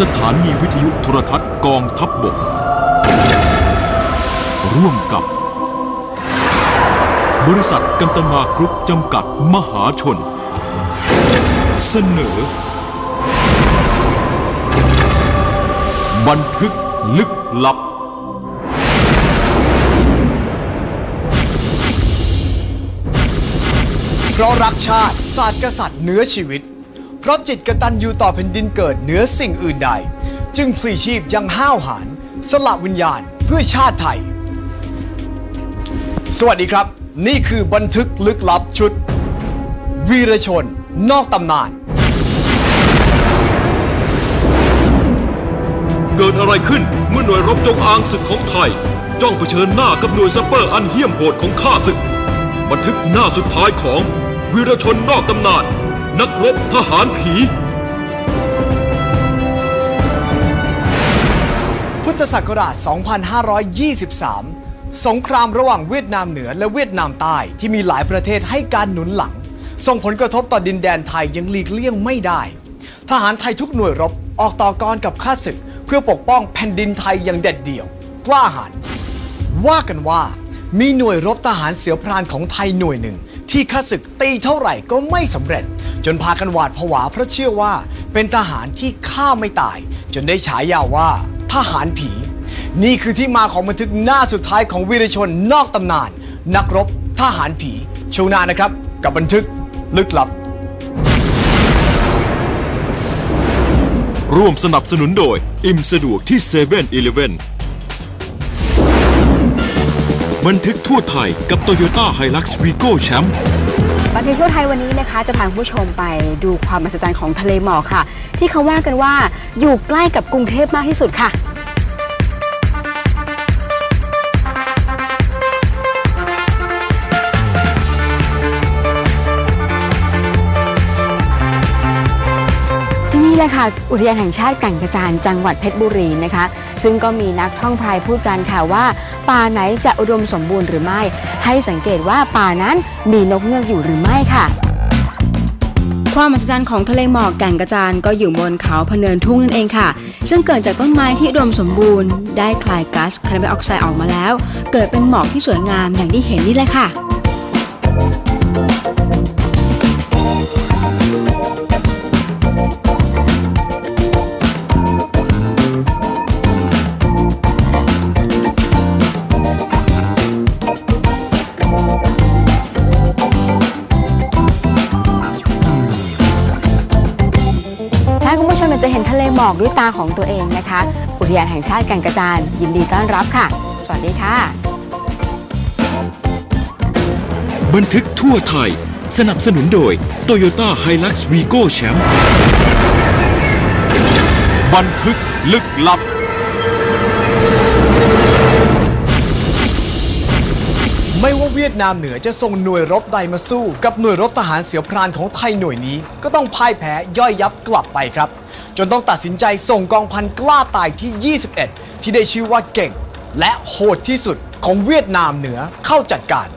สถานีวิทยุโทรทัศน์กองทัพบบก ร่วมกับ บริษัทกันตนากรุ๊ปจำกัดมหาชน เสนอ บันทึกลึกลับ เพราะรักชาติศาสตร์กษัตริย์เหนื้อชีวิต เพราะจิตกตัญญูต่อแผ่นดินเกิดเหนือสิ่งอื่นใด จึงพลีชีพยังห้าวหาญสละวิญญาณเพื่อชาติไทย สวัสดีครับ นี่คือบันทึกลึกลับชุด วีรชน นอกตำนาน เกิดอะไรขึ้นเมื่อหน่วยรบจงอางศึกของไทย จ้องเผชิญหน้ากับหน่วยซัปเปอร์อันเหี้ยมโหดของข้าศึก บันทึกหน้าสุดท้ายของวีรชนนอกตำนาน นักรบทหารผี พุทธศักราช 2523 สงครามระหว่างเวียดนามเหนือและเวียดนามใต้ที่มีหลายประเทศให้การหนุนหลัง ส่งผลกระทบต่อดินแดนไทยยังหลีกเลี่ยงไม่ได้ ทหารไทยทุกหน่วยรบออกต่อกรกับข้าศึก เพื่อปกป้องแผ่นดินไทยอย่างเด็ดเดี่ยว กล้าหาญว่ากันว่ามีหน่วยรบทหารเสือพรานของไทยหน่วยหนึ่ง ที่ข้าศึกตีเท่าไหร่ก็ไม่สำเร็จ จนพากันหวาดผวาเพราะเชื่อว่า เป็นทหารที่ฆ่าไม่ตาย จนได้ฉายาว่าทหารผี นี่คือที่มาของบันทึกหน้าสุดท้ายของวีรชนนอกตำนาน นักรบทหารผีช่วงหน้านะครับ กับบันทึกลึกลับ ร่วมสนับสนุนโดย อิ่มสะดวกที่7 e เ e ่ e อ บันทึกทั่วไทยกับ Toyota Hilux Vigo Champ บันทึกทั่วไทยวันนี้นะคะ จะพาคุณผู้ชมไปดูความมหัศจรรย์ของทะเลหมอกค่ะ ที่เขาว่ากันว่าอยู่ใกล้กับกรุงเทพมากที่สุดค่ะที่นี่แหละค่ะอุทยานแห่งชาติแก่งกระจานจังหวัดเพชรบุรีนะคะ ซึ่งก็มีนักท่องพายพูดกันค่ะว่า ป่าไหนจะอุดมสมบูรณ์หรือไม่ ให้สังเกตว่าป่านั้นมีนกเงือกอยู่หรือไม่ค่ะความมหัศจรรย์ของทะเลหมอกแก่งกระจานก็อยู่บนเขาพเนินทุ่งนั่นเองค่ะ ซึ่งเกิดจากต้นไม้ที่อุดมสมบูรณ์ ได้คลายก๊าซคาร์บอนไดออกไซด์ออกมาแล้ว เกิดเป็นหมอกที่สวยงามอย่างที่เห็นนี่เลยค่ะ มอกด้วยตาของตัวเองนะคะ อุทยานแห่งชาติแก่งกระจานยินดีต้อนรับค่ะ สวัสดีค่ะ บันทึกทั่วไทย สนับสนุนโดย Toyota Hilux Vigo Champ บันทึกลึกลับ ไม่ว่าเวียดนามเหนือจะส่งหน่วยรบใดมาสู้ กับหน่วยรบทหารเสือพรานของไทยหน่วยนี้ ก็ต้องพ่ายแพ้ย่อยยับกลับไปครับ จนต้องตัดสินใจส่งกองพันกล้าตายที่ 21 ที่ได้ชื่อว่าเก่ง และโหดที่สุดของเวียดนามเหนือเข้าจัดการ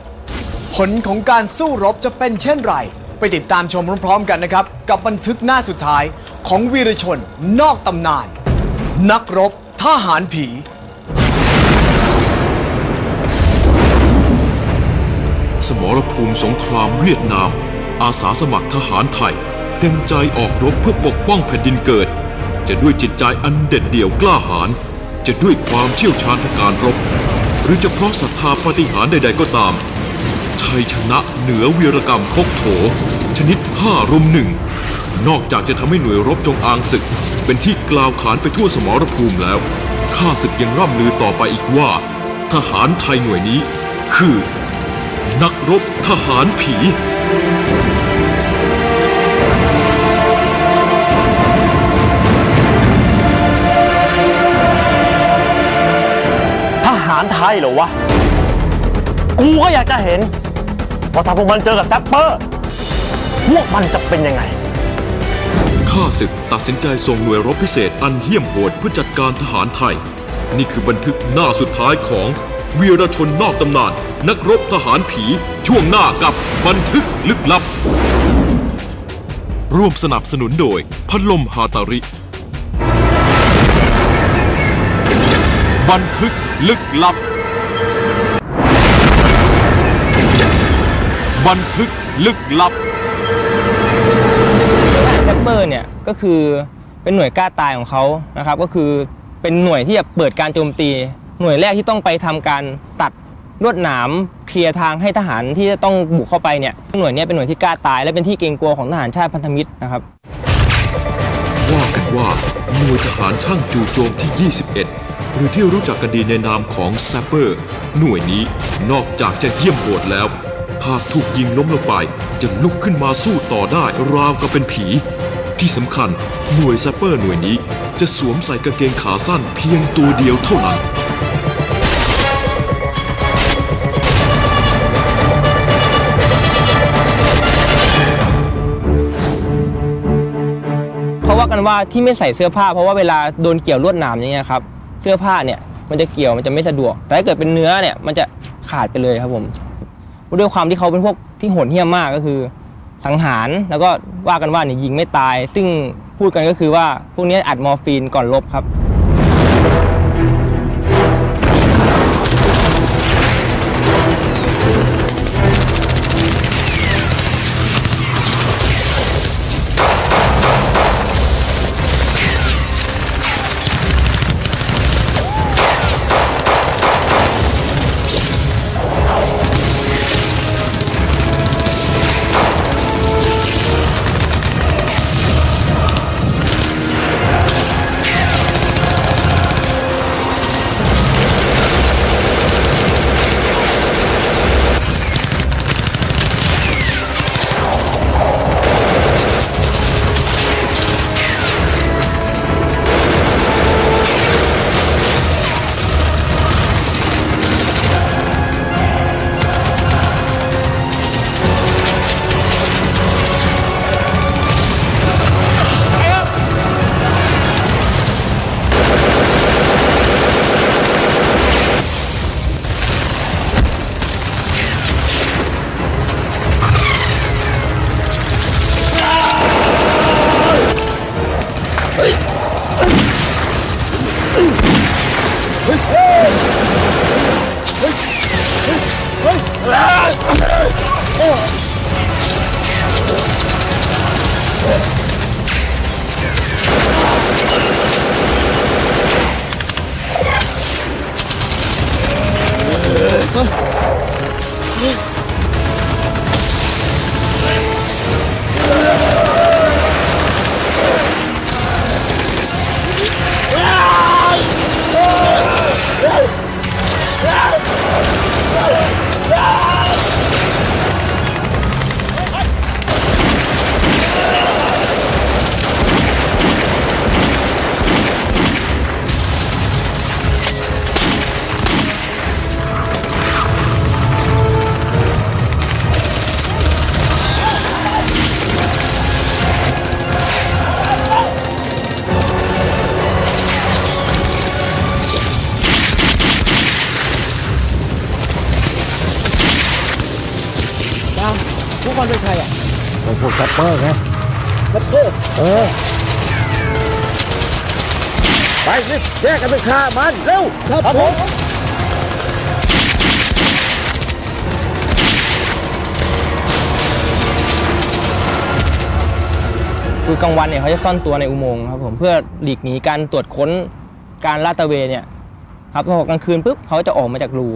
ผลของการสู้รบจะเป็นเช่นไร ไปติดตามชมพร้อมๆกันนะครับ กับบันทึกหน้าสุดท้ายของวีรชนนอกตำนาน นักรบทหารผี สมรภูมิสงครามเวียดนาม อาสาสมัครทหารไทย เต็มใจออกรบเพื่อปกป้องแผ่นดินเกิด จะด้วยจิตใจอันเด็ดเดี่ยวกล้าหาญจะด้วยความเชี่ยวชาญทางการรบ หรือจะเพราะศรัทธาปฏิหารใด ๆก็ตามชัยชนะเหนือวีรกรรมฟกโถ ชนิดห้ารุมหนึ่งนอกจากจะทำให้หน่วยรบจงอางศึก เป็นที่กล่าวขานไปทั่วสมรภูมิแล้วข้าศึกยังร่ำลือต่อไปอีกว่า ทหารไทยหน่วยนี้ คือ นักรบทหารผี ทหารไทยเหรอวะ กูก็อยากจะเห็นว่าถ้าพวกมันเจอกับแท็ปเปอร์ พวกมันจะเป็นยังไง ข้าศึกตัดสินใจส่งหน่วยรบพิเศษอันเหี้ยมโหดเพื่อจัดการทหารไทย นี่คือบันทึกหน้าสุดท้ายของ วีรชนนอกตำนาน นักรบทหารผีช่วงหน้ากับบันทึกลึกลับ ร่วมสนับสนุนโดย พัดลมฮาตาริ บันทึกลึกลับ บันทึกลึกลับแซปเปอร์เนี่ยก็คือเป็นหน่วยกล้าตายของเขานะครับ ก็คือเป็นหน่วยที่จะเปิดการโจมตี หน่วยแรกที่ต้องไปทำการตัดลวดหนามเคลียร์ทางให้ทหารที่จะต้องบุกเข้าไปเนี่ยหน่วยนี้เป็นหน่วยที่กล้าตาย และเป็นที่เกรงกลัวของทหารชาติพันธมิตรนะครับว่ากันว่าหน่วยทหารช่างจู่โจมที่ 21 หรือที่รู้จักกันดีในนามของแซปเปอร์ หน่วยนี้นอกจากจะเยี่ยมโหดแล้ว หากถูกยิงล้มลงไปจะลุกขึ้นมาสู้ต่อได้ราวกับเป็นผี ที่สำคัญหน่วยแซปเปอร์หน่วยนี้จะสวมใส่กางเกงขาสั้นเพียงตัวเดียวเท่านั้นากันว่าที่ไม่ใส่เสื้อผ้า เพราะว่าเวลาโดนเกี่ยวลวดหนามอย่างเงี้ยครับเสื้อผ้าเนี่ยมันจะเกี่ยวมันจะไม่สะดวก แต่ถ้าเกิดเป็นเนื้อเนี่ยมันจะขาดไปเลยครับผมด้วยความที่เขาเป็นพวกที่โหดเหี้ยมมากก็คือ สังหารแล้วก็ว่ากันว่าเนี่ยยิงไม่ตาย ซึ่งพูดกันก็คือว่าพวกนี้อัดมอร์ฟีนก่อนลบครับ Huh? เปอร์ไงแรปเปอร์เออไปสิแยกกันไปฆ่ามันเร็วครับผมคือกลางวันเนี่ยเขาจะซ่อนตัวในอุโมงค์ครับผมเพื่อหลีกหนีการตรวจค้นการลาดตระเวนเนี่ยครับพอกลางคืนปุ๊บเขาจะออกมาจากรู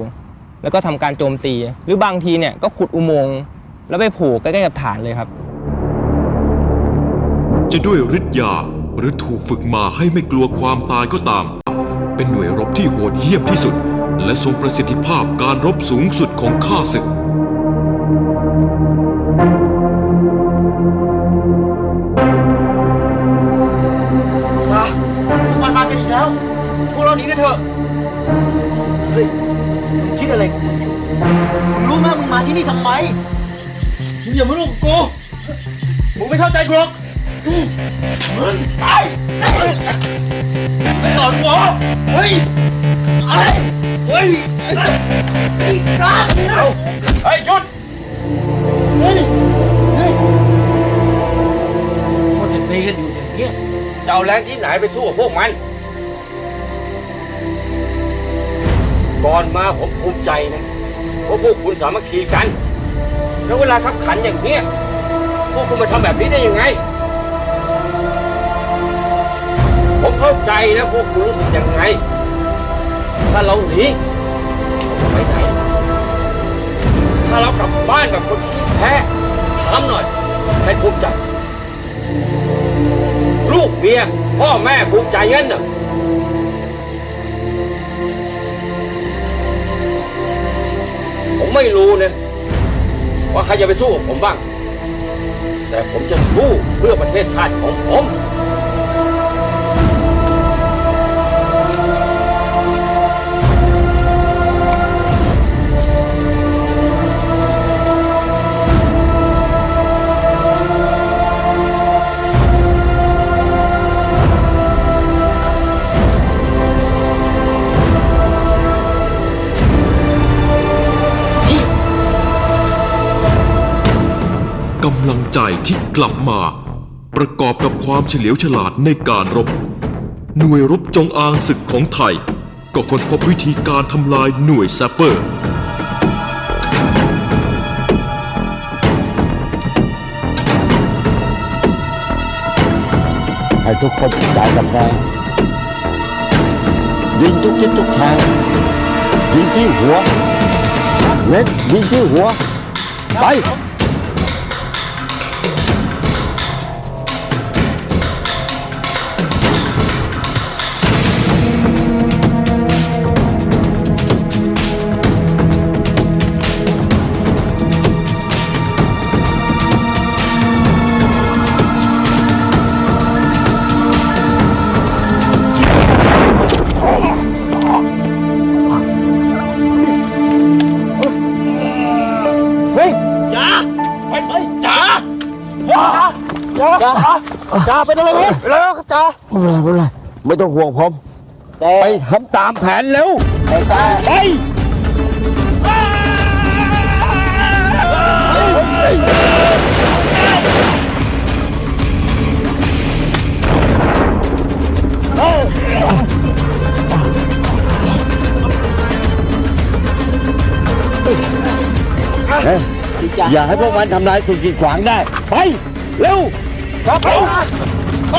แล้วก็ทำการโจมตี หรือบางทีเนี่ยก็ขุดอุโมงค์แล้วไปผูกใกล้ๆกับฐานเลยครับ จะด้วยฤทธิ์ยาหรือถูกฝึกมาให้ไม่กลัวความตายก็ตาม เป็นหน่วยรบที่โหดเหี้ยมที่สุด และทรงประสิทธิภาพการรบสูงสุดของข้าศึก มาพวกมันมากันอีกแล้ว พวกเราหนีกันเถอะ เฮ้ยคิดอะไรมึงรู้ไหมมึงมาที่นี่ทำไม มึงอย่ามาลุกบกู มึงไม่เข้าใจกูหรอก มึงไปต่อหัวเฮ้ยเฮ้ยเฮ้ยไอ้กล้าเอาเฮ้ยหยุดเฮ้ยเฮ้พวกจะตีกันอยู่อย่างเงี้ยจะเอาแรงที่ไหนไปสู้กับพวกมันก่อนมาผมภูมิใจนะว่าพวกคุณสามัคคีกัน แล้วเวลาทับขันอย่างเนี้ยพวกคุณมาทำแบบนี้ได้ยังไง ผมเข้าใจนะพวกคุณรู้สึกยังไง ถ้าเราหนีจะไปไหน ถ้าเรากลับบ้านกับคนขี้แพ้ถามหน่อยใครภูมิใจ ลูกเมียพ่อแม่ภูมิใจงั้นเหรอผมไม่รู้นะว่าใครจะไปสู้กับผมบ้าง แต่ผมจะสู้เพื่อประเทศชาติของผมำลังใจที่กลับมา ประกอบกับความเฉลียวฉลาดในการรบ หน่วยรบจงอางศึกของไทย ก็ค้นพบวิธีการทำลายหน่วยแซปเปอร์ ให้ทุกคนใจกับแรงยิงทุกทิศทุกทางยิงที่หัวเน็ตยิงที่หัว ไป จ้าเป็นอะไรวะไปแล้วครับจ้าไม่เป็นไรไม่เป็นไรไม่ต้องห่วงผมไปทำตามแผนเร็วไปเฮ้ยอย่าให้พวกมันทำลายสิ่งกีดขวางได้ ไป เร็วครับไป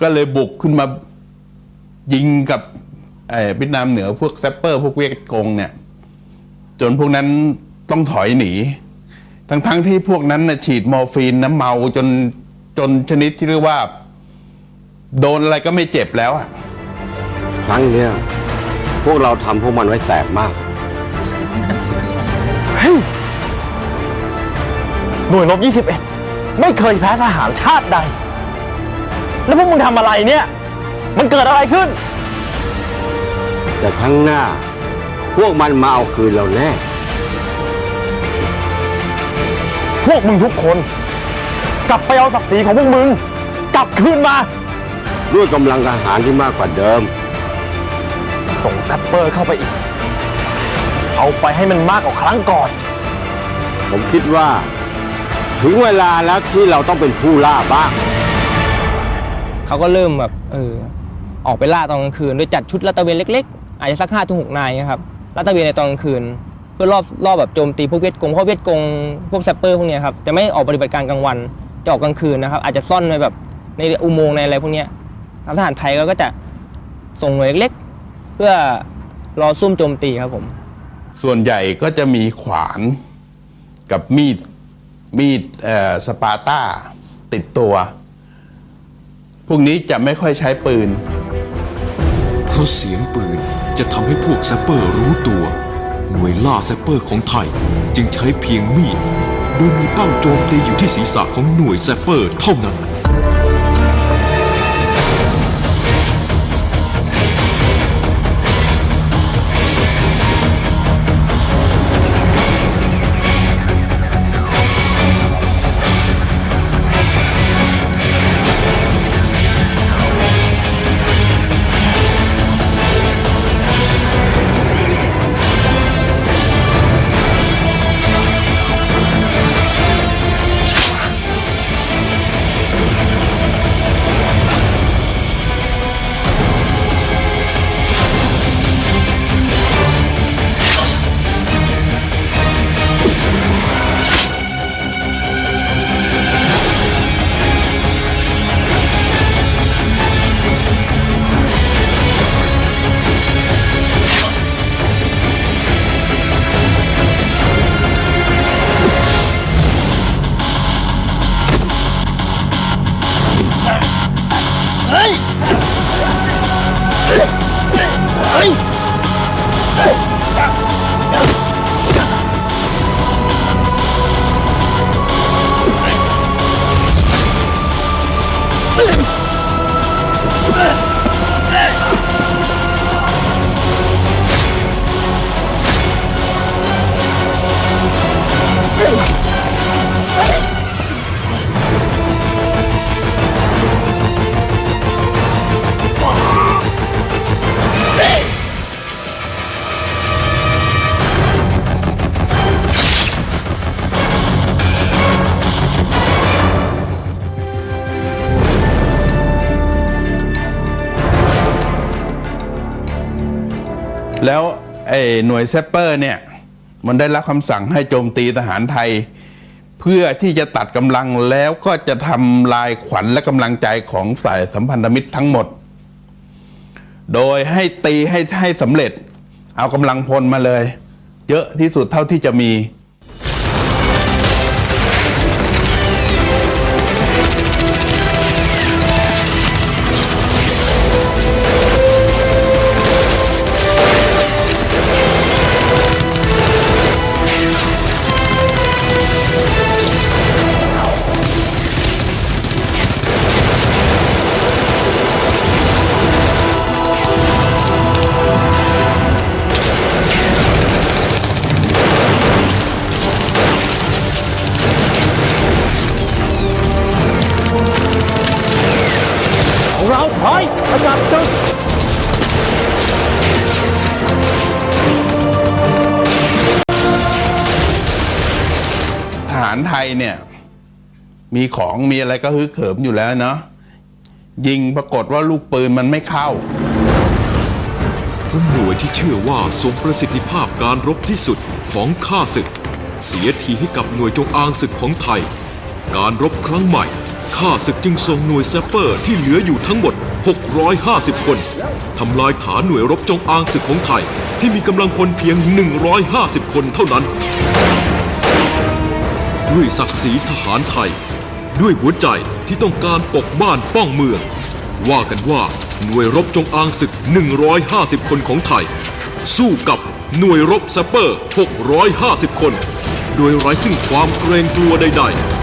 ก็เลยบุกขึ้นมายิงกับเอ่อเวียดนามเหนือพวกแซปเปอร์ พวกเวียดกงเนี่ย จนพวกนั้นต้องถอยหนี ทั้งๆทที่พวกนั้นนะฉีดมอร์ฟีนน้ำเมาจนจนชนิดที่เรียกว่า โดนอะไรก็ไม่เจ็บแล้วอะครั้งเนี้ยพวกเราทำพวกมันไว้แสบมากหน่วยรบ21 ไม่เคยแพ้ทหารชาติใด แล้วพวกมึงทำอะไรเนี่ย มันเกิดอะไรขึ้น แต่ครั้งหน้า พวกมันมาเอาคืนเราแน่ พวกมึงทุกคน กลับไปเอาศักดิ์ศรีของพวกมึง กลับคืนมา ด้วยกำลังทหารที่มากกว่าเดิม ส่งแซปเปอร์เข้าไปอีก เอาไปให้มันมากกว่าครั้งก่อน ผมคิดว่า ถึงเวลาแล้วที่เราต้องเป็นผู้ล่าบ้าง เขาก็เริ่มแบบเออออกไปล่าตอนกลางคืน โดยจัดชุดลาดตระเวนเล็กๆ อาจจะสักห้าถึงหกนายนะครับลาดตระเวนในตอนกลางคืน เพื่อรอบรอบแบบโจมตีพวกเวียดกงพราะเวียดกงพวกแซปเปอร์พวกเนี้ยครับจะไม่ออกปฏิบัติการกลางวันจะออกกลางคืนนะครับ อาจจะซ่อนในแบบในอุโมงค์ในอะไรพวกเนี้ยทางทหารไทยก็จะส่งหน่วยเล็กๆ เพื่อรอซุ่มโจมตีครับผม ส่วนใหญ่ก็จะมีขวานกับมีดมีดสปาร์ต้าติดตัว พวกนี้จะไม่ค่อยใช้ปืน เพราะเสียงปืนจะทำให้พวกแซปเปอร์รู้ตัว หน่วยล่าแซปเปอร์ของไทยจึงใช้เพียงมีด โดยมีเป้าโจมตีอยู่ที่ศีรษะของหน่วยแซปเปอร์เท่านั้น แล้วไอ้หน่วยเซปเปอร์เนี่ยมันได้รับคำสั่งให้โจมตีทหารไทย เพื่อที่จะตัดกำลังแล้วก็จะทำลายขวัญและกำลังใจของสายสัมพันธมิตรทั้งหมด โดยให้ตีให้ให้สำเร็จ เอากำลังพลมาเลย เยอะที่สุดเท่าที่จะมี มีของมีอะไรก็ฮึกเหิมอยู่แล้วเนาะยิงปรากฏว่าลูกปืนมันไม่เข้าเพราะหน่วยที่เชื่อว่าทรงประสิทธิภาพการรบที่สุดของข้าศึก เสียทีให้กับหน่วยจงอางศึกของไทย การรบครั้งใหม่ข้าศึกจึงส่งหน่วยแซปเปอร์ที่เหลืออยู่ทั้งหมด 650 คนทำลายฐานหน่วยรบจงอางศึกของไทย ที่มีกำลังพลเพียง 150 คนเท่านั้น ด้วยศักดิ์ศรีทหารไทย ด้วยหัวใจที่ต้องการปกบ้านป้องเมือง ว่ากันว่าหน่วยรบจงอางศึก 150 คนของไทย สู้กับหน่วยรบแซปเปอร์ 650 คน โดยไร้ซึ่งความเกรงกลัวใด ๆ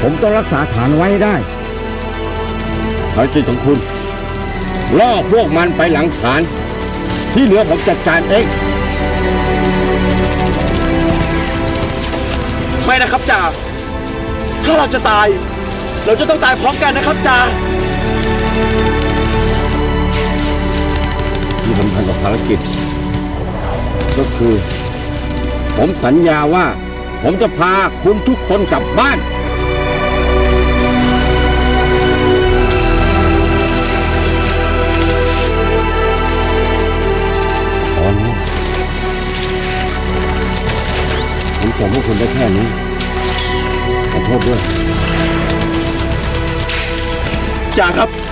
ผมต้องรักษาฐานไว้ให้ได้ภารกิจของคุณ ล่อพวกมันไปหลังฐาน ที่เหลือผมจัดการเอง ไม่นะครับจ่า ถ้าเราจะตาย เราจะต้องตายพร้อมกันนะครับจ่า ที่สำคัญกับภารกิจ ก็คือ ผมสัญญาว่า ผมจะพาคุณทุกคนกลับบ้าน ตอนนี้ผมส่งพวกคุณได้แค่นี้ขอโทษด้วยจ่าครับ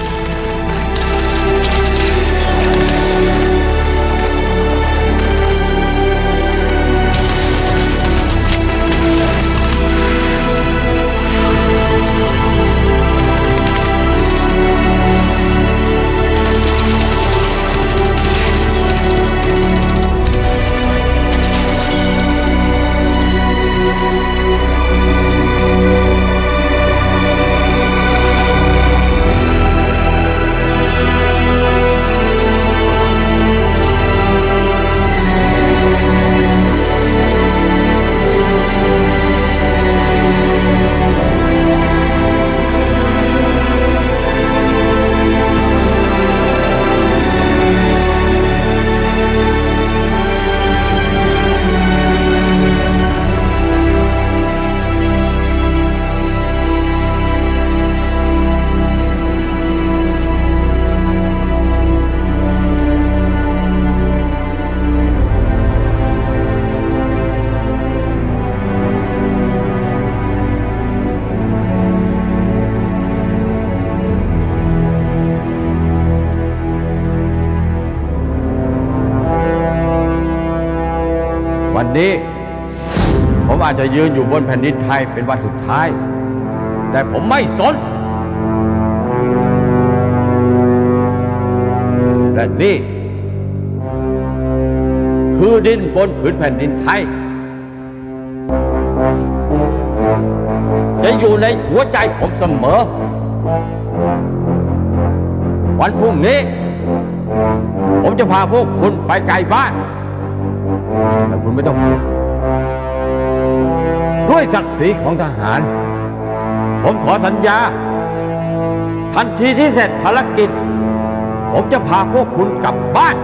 จะยืนอยู่บนแผ่นดินไทยเป็นวันสุดท้าย แต่ผมไม่สน และนี่ คือดินบนผืนแผ่นดินไทย จะอยู่ในหัวใจผมเสมอ วันพรุ่งนี้ ผมจะพาพวกคุณไปไกลบ้านแต่คุณไม่ต้องห่วง ด้วยศักดิ์ศรีของทหาร ผมขอสัญญา ทันทีที่เสร็จภารกิจ ผมจะพาพวกคุณกลับบ้าน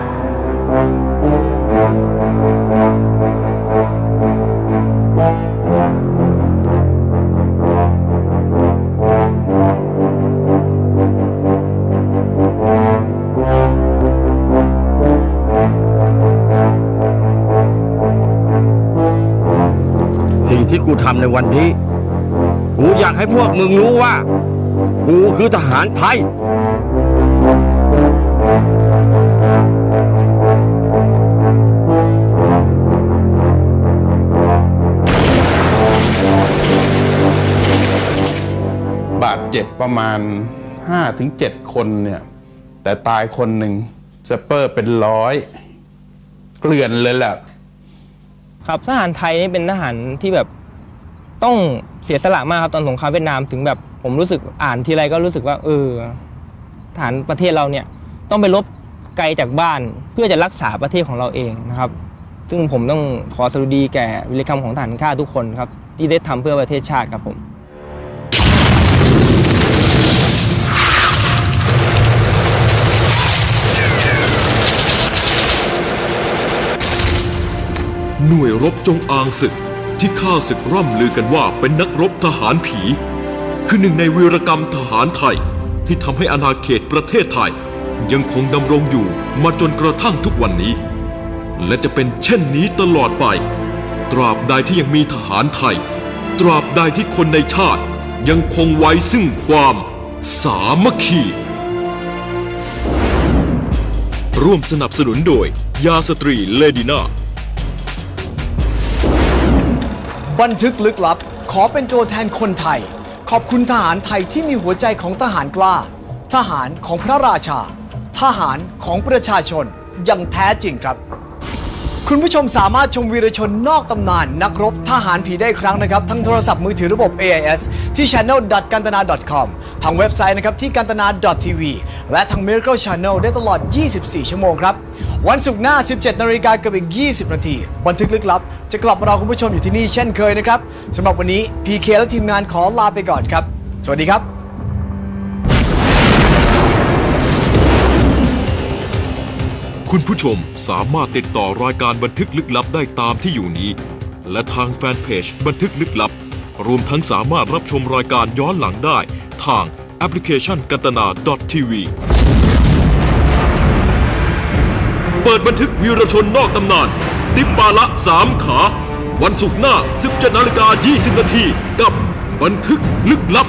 ที่กูทำในวันนี้ กูอยากให้พวกมึงรู้ว่า กูคือทหารไทยบาดเจ็บประมาณ5ถึง7คนเนี่ย แต่ตายคนหนึ่งเซปเปอร์เป็นร้อย เกลื่อนเลยแหละครับทหารไทยนี่เป็นทหารที่แบบ ต้องเสียสละมากครับตอนสงครามเวียดนามถึงแบบ ผมรู้สึกอ่านทีไรก็รู้สึกว่า เออทหารประเทศเราเนี่ย ต้องไปรบไกลจากบ้านเพื่อจะรักษาประเทศของเราเองนะครับ ซึ่งผมต้องขอสรุดีแก่วิรกรรมของทหารข้าทุกคนครับ ที่ได้ทำเพื่อประเทศชาติครับผมหน่วยรบจงอางศึก ที่ข้าศึกร่ำลือกันว่าเป็นนักรบทหารผี คือหนึ่งในวีรกรรมทหารไทย ที่ทำให้อาณาเขตประเทศไทย ยังคงดำรงอยู่มาจนกระทั่งทุกวันนี้ และจะเป็นเช่นนี้ตลอดไป ตราบใดที่ยังมีทหารไทย ตราบใดที่คนในชาติยังคงไว้ซึ่งความสามัคคีร่วมสนับสนุนโดยยาสตรีเลดีน่า บันทึกลึกลับ ขอเป็นตัวแทนคนไทย ขอบคุณทหารไทยที่มีหัวใจของทหารกล้า ทหารของพระราชา ทหารของประชาชนอย่างแท้จริงครับ คุณผู้ชมสามารถชมวีรชนนอกตำนาน นักรบทหารผีได้ครั้งนะครับ ทั้งโทรศัพท์มือถือระบบ AIS ที่ channel.kantana.com ทางเว็บไซต์นะครับที่ kantana.tv และทาง Miracle Channel ได้ตลอด 24 ชั่วโมงครับ วันศุกร์หน้า 17 นาฬิกากับอีก 20 นาที บันทึกลึกลับ จะกลับมารอคุณผู้ชมอยู่ที่นี่เช่นเคยนะครับสำหรับวันนี้ PK และทีมงานขอลาไปก่อนครับ สวัสดีครับคุณผู้ชมสามารถติดต่อรายการบันทึกลึกลับได้ตามที่อยู่นี้ และทางแฟนเพจบันทึกลึกลับ รวมทั้งสามารถรับชมรายการย้อนหลังได้ ทางแอปพลิเคชันกันตนา .tv เปิดบันทึกวีรชนนอกตำนาน ติปปาละสามขา วันศุกร์หน้า 17นาฬิกา20นาทีกับบันทึกลึกลับ